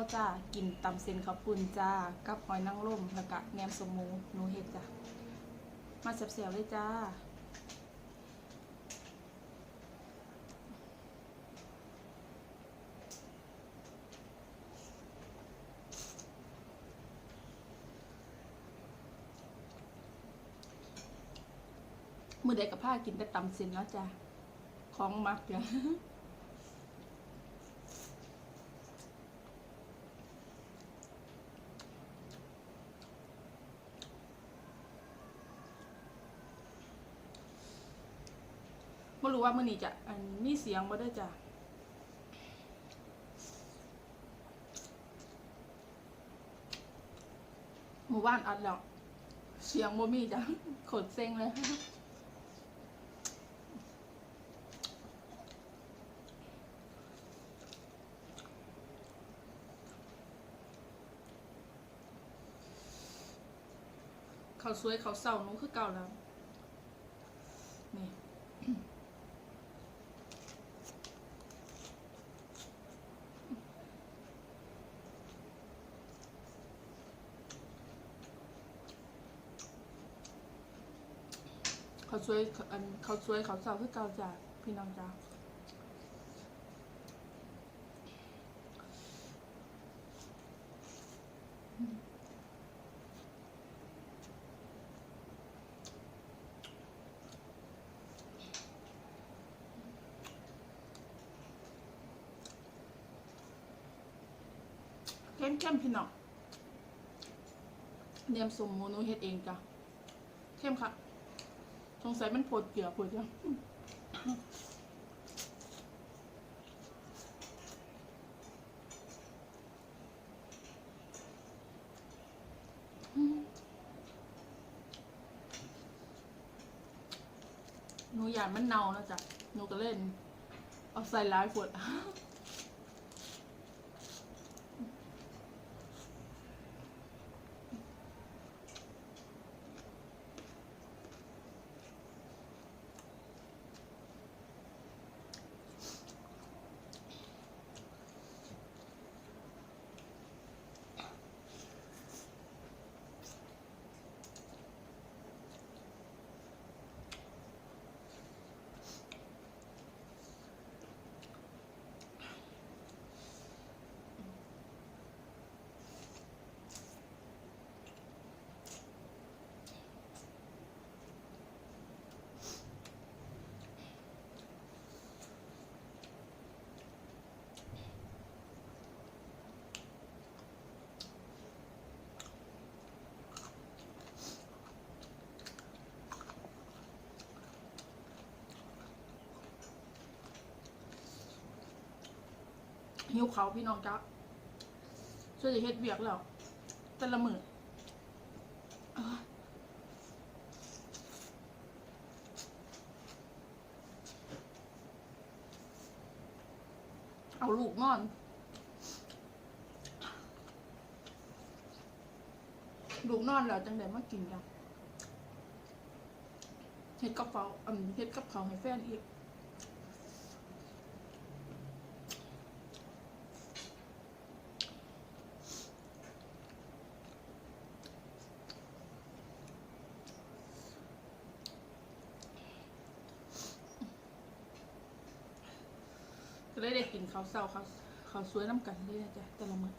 าจ้ากินตำเส้นข้าวปุ้นจ้ากับหอยนางรมแล้วก็แหนมสมูหนูเห็ดจ้ะมาเสียบๆเลยจ้ามือใดกับผ้ากินแต่ตำเส้นแล้วจ้ะของมักจ้ะ ไม่รู้ว่ามื่อนี้จะอันมีเสียงบ่ได้อจ้ะหมู่บ้านอัดแล้วเสียงบ่มีจ้ะขดเซ็งเลยเขาสวยเขาเศร้าหนูคือเก่าแล้ว นี่ เขาช่วยอันเขาช่วยเขาเศร้าคือเก่าจ้ะพี่น้องจ้าเข้มเข้มๆพี่น้องเนียมสมมูนูเฮ็ดเองจ้ะเข้มค่ะ สงสัยมันปวดเกลือปวดจังหนูอยากมันเน่าแล้วจ้ะหนูก็เล่น เอาใส่ร้ายปวด หิวเขาพี่น้องจ้าช่วยจะเฮ็ดเบียกแล้วแต่ละมือเอ้ยเอาลูกนอน ลูกนอนแล้วจังไดมากินจ้ะเฮ็ดกับเป๋าอืมเฮ็ดกับเขาให้แฟนอีก ก็เลยได้กินข้าวเศร้าข้าวข้าวสวยน้ำกันด้วยนะจ๊ะแต่ละมื้อ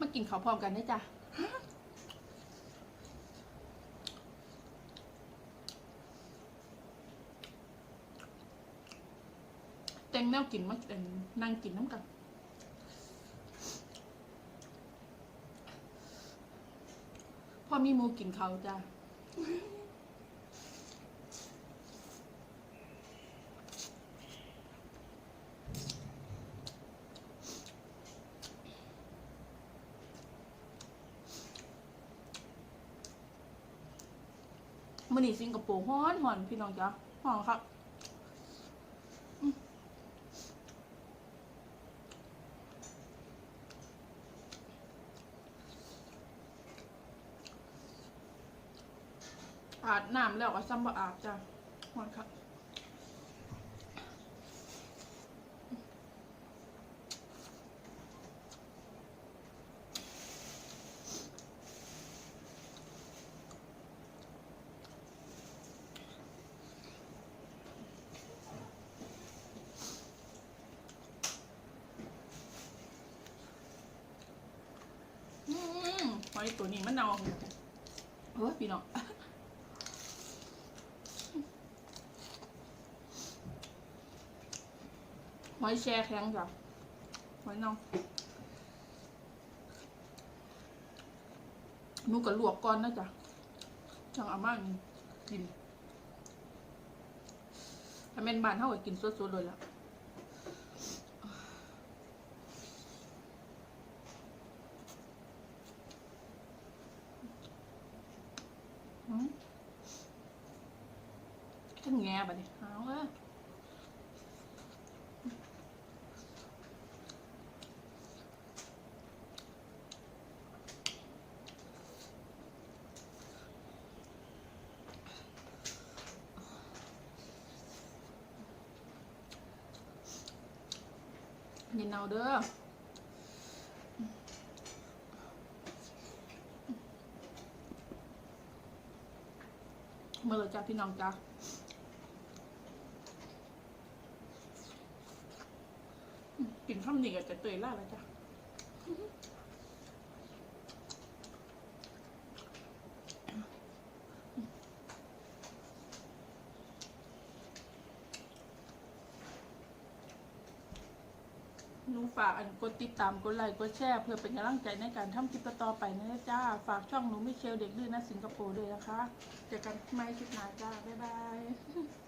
มากินเขาพร้อมกันได้จ้ะแตงแนวกินมาแตงนั่งกินน้ำกันพ่อมีมูกินเขาจ้ะ มื่อนี้สิงคโปร์ฮ้อนหอนพี่น้องจ้าฮ้อนครับอาบน้ำแล้วก็ซ้ำบ่อาบจ้ะหอนครับอืมห อยตัวนี้มันเน่าเฮ้ยพี่น้องหอยแช่แข็งจ้ะหอยนองนูก็ลวกก่อนนะจ๊ะจังอามากินถ้าเป็นบานเท่ากับกินสดๆเลยละอืม ขึ้นแง่บะเนี่ยเอาเลยยินเอาเด้อเมื่อไรจ้าพี่น้องจ้า กินข้าวเหนียวจะเตยล่าแล้วจ้ะหนูฝากอันกดติดตามกดไลค์กดแชร์เพื่อเป็นกำลังใจในการทำคลิปต่อไปนะจ้า ฝากช่องหนูมิเชลเด็กดื้อนะสิงคโปร์ด้วยนะคะ เจอกันไม่คลิปหน้าจ้า บ๊ายบาย